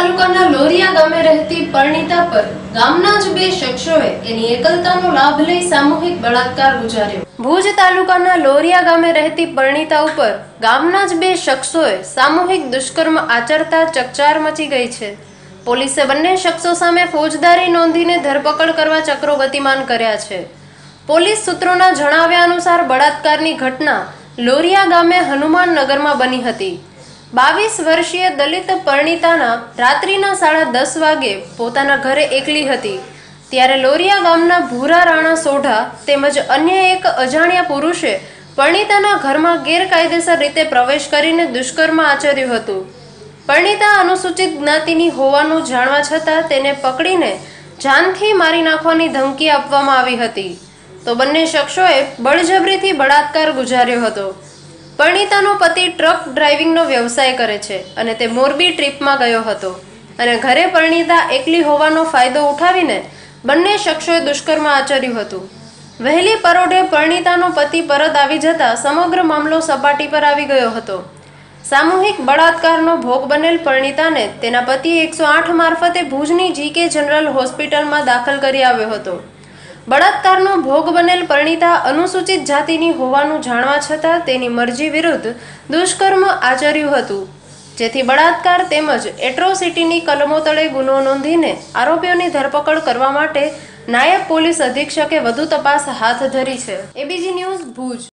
તાલુકાના લોરિયા ગામે રહેતી પરણિતા પર ગામના જ બે શખ્સોએ એની એકલતાનો લાભ લઈ સામૂહિક બળાત્કાર ગુજાર્યો ભુજ તાલુકાના લોરિયા ગામે રહેતી પરણીતા ઉપર ગામના જ બે શખ્સોએ સામૂહિક દુષ્કર્મ આચરતા ચકચાર મચી ગઈ છે. પોલીસે બંને શખ્સો સામે ફોજદારી નોંધીને ધરપકડ કરવા ચક્રો ગતિમાન કર્યા છે. પોલીસ સૂત્રોના જણાવ્યા અનુસાર બળાત્કારની ઘટના લોરિયા ગામે હનુમાન નગરમાં બની હતી. બાવીસ વર્ષીય દલિત પરણિતાના રાત્રિના સાડા દસ વાગે પોતાના ઘરે એકલી હતી. ત્યારે લોરિયા ગામના ભૂરા રાણા સોઢા તેમજ અન્ય એક અજાણ્યા પુરુષે પરણિતાના ઘરમાં ગેરકાયદેસર રીતે પ્રવેશ કરીને દુષ્કર્મ આચર્યું હતું. પરણિતા અનુસૂચિત જ્ઞાતિની હોવાનું જાણવા છતાં તેને પકડીને જાનથી મારી નાખવાની ધમકી આપવામાં આવી હતી. તો બંને શખ્સોએ બળજબરીથી બળાત્કાર ગુજાર્યો હતો. પરણિતાનો પતિ ટ્રક ડ્રાઇવિંગનો વ્યવસાય કરે છે અને તે મોરબી ટ્રીપમાં ગયો હતો. અને ઘરે પરણીતા એકલી હોવાનો ફાયદો ઉઠાવીને બંને શખ્સોએ દુષ્કર્મ આચર્યું હતું. વહેલી પરોઢે પરણિતાનો પતિ પરત આવી જતા સમગ્ર મામલો સપાટી પર આવી ગયો હતો. સામૂહિક બળાત્કારનો ભોગ બનેલ પરણીતાને તેના પતિ એકસો આઠ મારફતે ભુજની જીકે જનરલ હોસ્પિટલમાં દાખલ કરી આવ્યો હતો. બળાત્કારનો ભોગ બનેલ પરણિતા અનુસૂચિત જાતિની હોવાનું જાણવા છતાં તેની મરજી વિરુદ્ધ દુષ્કર્મ આચર્યું હતું. જેથી બળાત્કાર તેમજ એટ્રોસિટીની કલમો તળે ગુનો નોંધીને આરોપીઓની ધરપકડ કરવા માટે નાયબ પોલીસ અધિક્ષકે વધુ તપાસ હાથ ધરી છે. ABG news Bhuj.